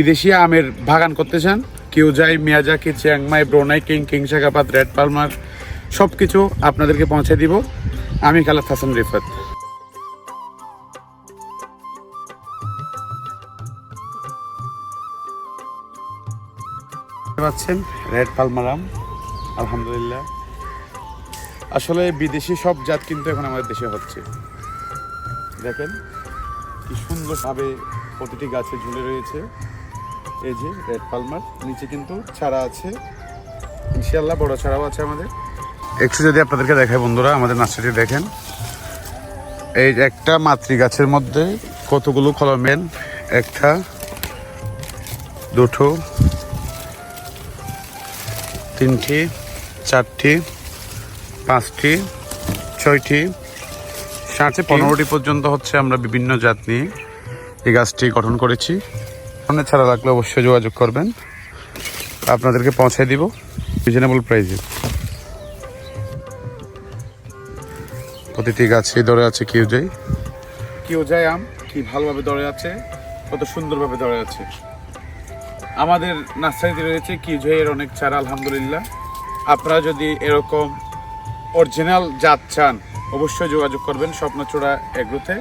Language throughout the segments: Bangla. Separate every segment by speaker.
Speaker 1: বিদেশি আমের বাগান করতে চান, কিউজাই, Miyazaki, Chiang Mai, Brunei, king কিংসাকাপাত red Palmer সব কিছু আপনাদেরকে পৌঁছে দিব। আমি খালাত হাসান রিফাত। পাচ্ছেন, রেড পালমার আম, আলহামদুলিল্লাহ। আসলে বিদেশি সব জাত কিন্তু এখন আমাদের দেশে হচ্ছে। দেখেন, কি সুন্দরভাবে প্রতিটি গাছে ঝুলে রয়েছে। এই যে রেড পালমার নিচে কিন্তু ছাড়া আছে। ইনশাল্লাহ বড় ছাড়াও আছে আমাদের। একটু যদি আপনাদেরকে দেখায় বন্ধুরা আমাদের নার্সারি দেখেন। এই একটা মাতৃ গাছের মধ্যে কতগুলো কলমেন একটা দুটো তিনটি চারটি পাঁচটি ছয়টি সাড়ে পনেরোটি পর্যন্ত হচ্ছে আমরা বিভিন্ন জাত নিয়ে এই গাছটি গঠন করেছি। সামনে ছাড়া লাগলে অবশ্যই যোগাযোগ করবেন। আপনাদেরকে পৌঁছে দিব রিজনেবল প্রাইসে প্রতিটি গাছে ধরে আছে কেউ যাই। কেউ যায় আম কি ভালোভাবে ধরে আছে, কত সুন্দরভাবে ধরে আছে। আমাদের নার্সারিতে রয়েছে কি এর অনেক চারা, আলহামদুলিল্লাহ। আপনারা যদি এরকম অরিজিনাল জাত চান, অবশ্যই যোগাযোগ করবেন স্বপ্নচূড়া এগ্রোতে।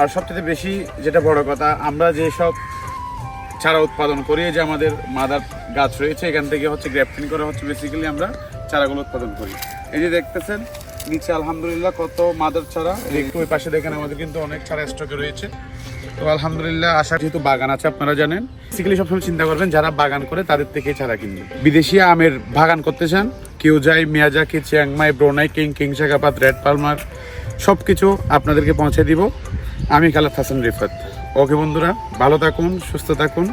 Speaker 1: আর সবথেকে বেশি যেটা বড় কথা, আমরা যে সব চারা উৎপাদন করি যে আমাদের মাদার গাছ রয়েছে, এখান থেকে হচ্ছে গ্রাফটিং করা হচ্ছে বেসিক্যালি আমরা চারাগুলো উৎপাদন করি। এই যে দেখতেছেন, নিচে আলহামদুলিল্লাহ কত মাদার চারা। একটু ওই পাশে দেখেন, আমাদের কিন্তু অনেক চারা স্টকে রয়েছে। তো আলহামদুলিল্লাহ, আশা যেহেতু বাগান আছে, আপনারা জানেন বেসিক্যালি সবসময় চিন্তা করবেন, যারা বাগান করে তাদের থেকে চারা কিনবে। বিদেশি আমের বাগান করতে চান, কিউজাই, Miyazaki, Chiang Mai, Brunei, king কিংসাকাপাত red Palmer সব কিছু আপনাদেরকে পৌঁছে দিব। আমি খালাত হাসান রিফাত। ওকে বন্ধুরা ভালো থাকুন সুস্থ থাকুন।